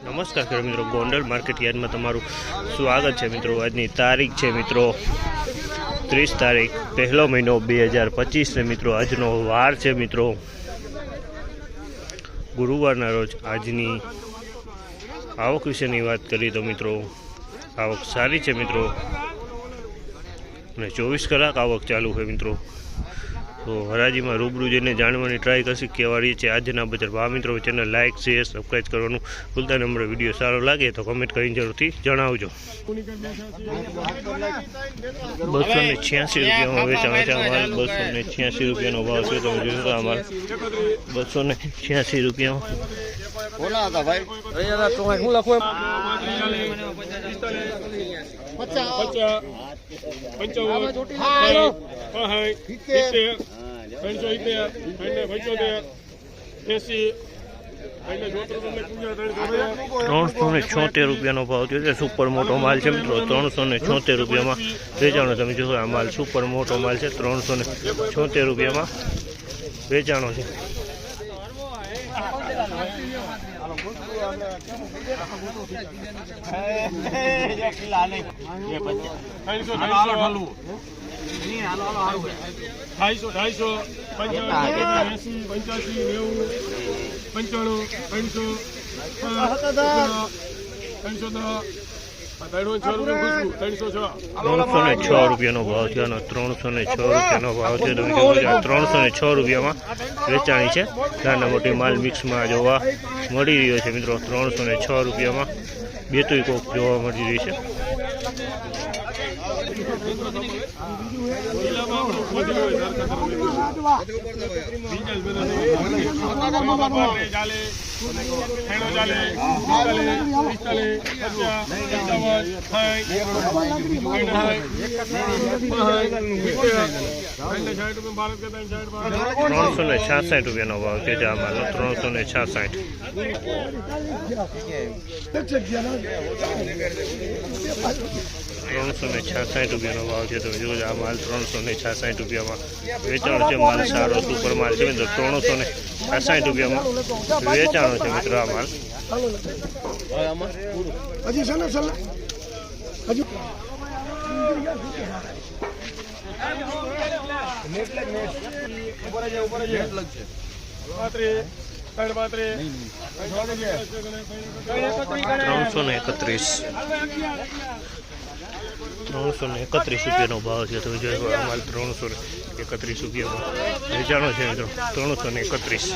નમસ્કાર ખેડૂત મિત્રો, ગોંડલ માર્કેટ યાર્ડમાં તમારું સ્વાગત છે મિત્રો. આજની તારીખ છે મિત્રો ત્રીસ તારીખ, પહેલો મહિનો બે હજાર પચીસ છે મિત્રો, આજનો વાર છે મિત્રો. ગુરુવારના રોજ આજની આવક વિશેની વાત કરીએ તો મિત્રો, આવક સારી છે મિત્રો. અને ચોવીસ કલાક આવક ચાલુ છે મિત્રો. તો હરાજીમાં રૂબરૂ જઈને જાણવાની ટ્રાય કરશે કેવા રહી છે આજના બજાર ભાવ. મિત્રો ચેનલ લાઇક શેર સબસ્ક્રાઈબ કરવાનું ભૂલતા નંબર વીડિયો સારો લાગે તો કમેન્ટ કરીને જરૂરથી જણાવજો. બસો ને છ્યાસી રૂપિયામાં વેચાણ છે. અમારે બસો ને છ્યાસી રૂપિયાનો ભાવ છે. તમે જોયું તો અમારે બસો ને છ્યાસી રૂપિયામાં. કોના હતા તો શું લખો ત્રણસો ને છોતેર રૂપિયાનો ભાવ થયો છે સુપર મોટો માલ છે મિત્રો ત્રણસો ને છોતેર રૂપિયામાં વેચાણો તમે જોશો આ માલ સુપર મોટો માલ છે ત્રણસો ને છોતેર રૂપિયામાં વેચાણો છે ઢાઈસો ઢાઈસો પંચાવન એસી પંચ્યાસી નેવું પંચાણું ત્રણસો ત્રણસો ત્રણસો છ ને છ રૂપિયાનો ભાવ છે અને ત્રણસો ને છ રૂપિયાનો ભાવ છે તમે જોશો ત્રણસો ને છ રૂપિયામાં વેચાણી છે નાના મોટી માલ મિક્સમાં જોવા મળી રહ્યો છે મિત્રો ત્રણસો ને છ રૂપિયામાં બે તો કોક જોવા મળી રહી છે. ત્રણસો ને છાસઠ રૂપિયાનો ભાવ છે જે ત્રણસો ને છાસઠ. ત્રણસો ને છાસઠ રૂપિયાનો ભાવ છે. તમે જોજો આ માલ ત્રણસો ને છાસઠ રૂપિયામાં વેચાણો છે. માલ સારો સુપર માલ છે. મિત્રો ત્રણસો ને છાસઠ રૂપિયામાં વેચાણો છે મિત્રો આ માલ. હજી છે ને સલા હજુ? પાંત્રીસ, સાઠ પાંત્રીસ, ત્રણસો ને એકત્રીસ. ત્રણસો એકત્રીસ રૂપિયાનો ભાવ છે, તો જોયો અમારે ત્રણસો એકત્રીસ રૂપિયામાં વેચાણો છે ત્રણસો ને એકત્રીસ.